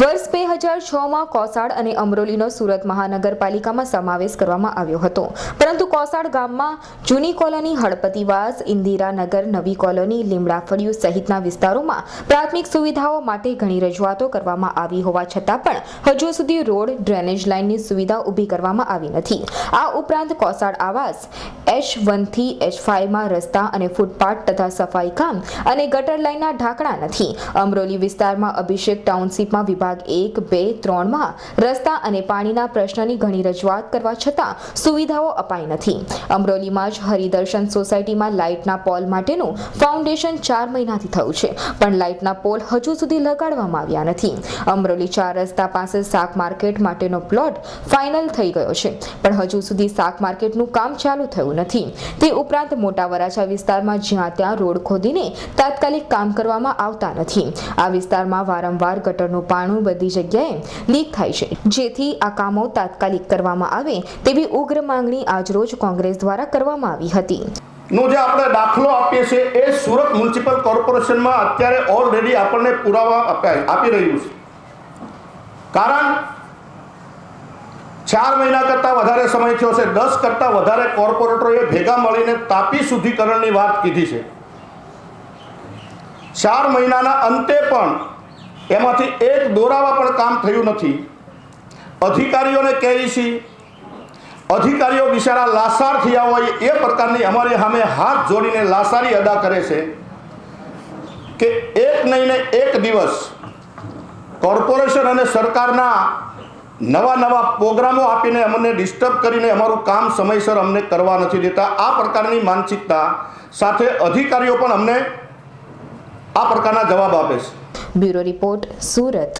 વર્ષ બે હજાર છમાં કોસાડ અને અમરોલીનો સુરત મહાનગરપાલિકામાં સમાવેશ કરવામાં આવ્યો હતો. પરંતુ કોસાડ ગામમાં જૂની કોલોની હળપતિવાસ ઇન્દિરાનગર, નવી કોલોની, લીમડા ફળિયું સહિતના વિસ્તારોમાં પ્રાથમિક સુવિધાઓ માટે ઘણી રજૂઆતો કરવામાં આવી હોવા છતાં પણ હજુ સુધી રોડ ડ્રેનેજ લાઇનની સુવિધા ઊભી કરવામાં આવી નથી. આ ઉપરાંત કોસાડ આવાસ, એચ વનથી એચ ફાઇવમાં રસ્તા અને ફૂટપાથ તથા સફાઈ કામ અને ગટર લાઇનના ઢાંકણા નથી. અમરોલી વિસ્તારમાં અભિષેક ટાઉનશીપમાં વિભાગ એક, બે, ત્રણમાં રસ્તા અને પાણીના પ્રશ્નની ઘણી રજૂઆત કરવા છતાં સુવિધાઓ અપાઈ નથી. અમરોલીમાં જ હરિદર્શન સોસાયટીમાં લાઇટના પોલ માટેનું ફાઉન્ડેશન ચાર મહિનાથી થયું છે, પણ લાઇટના પોલ હજુ સુધી લગાડવામાં આવ્યા નથી. અમરોલી ચાર રસ્તા પાસે શાક માર્કેટ માટેનો પ્લોટ ફાઇનલ થઈ ગયો છે, પણ હજુ સુધી શાક માર્કેટનું કામ ચાલુ થયું નથી. તે ઉપરાંત મોટા વરાછા વિસ્તારમાં જ્યાં ત્યાં રોડ ખોદીને તાત્કાલિક કામ કરવામાં આવતા નથી. આ વિસ્તારમાં વારંવાર ગટરનું પાણું બધી જગ્યાએ લીક થાય છે. જેથી આ કામો તાત્કાલિક કરવામાં આવે તેવી ઉગ્ર માંગણી આજરોજ કોંગ્રેસ દ્વારા કરવામાં આવી હતી. નો જે આપણે દાખલો આપીએ છીએ એ સુરત મ્યુનિસિપલ કોર્પોરેશનમાં અત્યારે ઓલરેડી આપણને પુરાવા આપી રહ્યું છે. કારણ ચાર મહિના કરતાં વધારે સમય થયો છે, દસ કરતાં વધારે કોર્પોરેટરોએ ભેગા મળીને તાપી શુદ્ધિકરણની વાત કીધી છે. ચાર મહિનાના અંતે પણ એમાંથી એક દોરાવા પણ કામ થયું નથી. અધિકારીઓને છીએ અધિકારીઓ બિચારા લાસાર થયા હોય એ પ્રકારની અમારી સામે હાથ જોડીને લાસારી અદા કરે છે કે એક નહીં ને એક દિવસ કોર્પોરેશન અને સરકારના નવા નવા પ્રોગ્રામો આપીને અમને ડિસ્ટર્બ કરીને અમારું કામ સમયસર અમને કરવા નથી દેતા. આ પ્રકારની માનસિકતા સાથે અધિકારીઓ પણ અમને આ પ્રકારના જવાબ આપે છે. Bureau report Surat.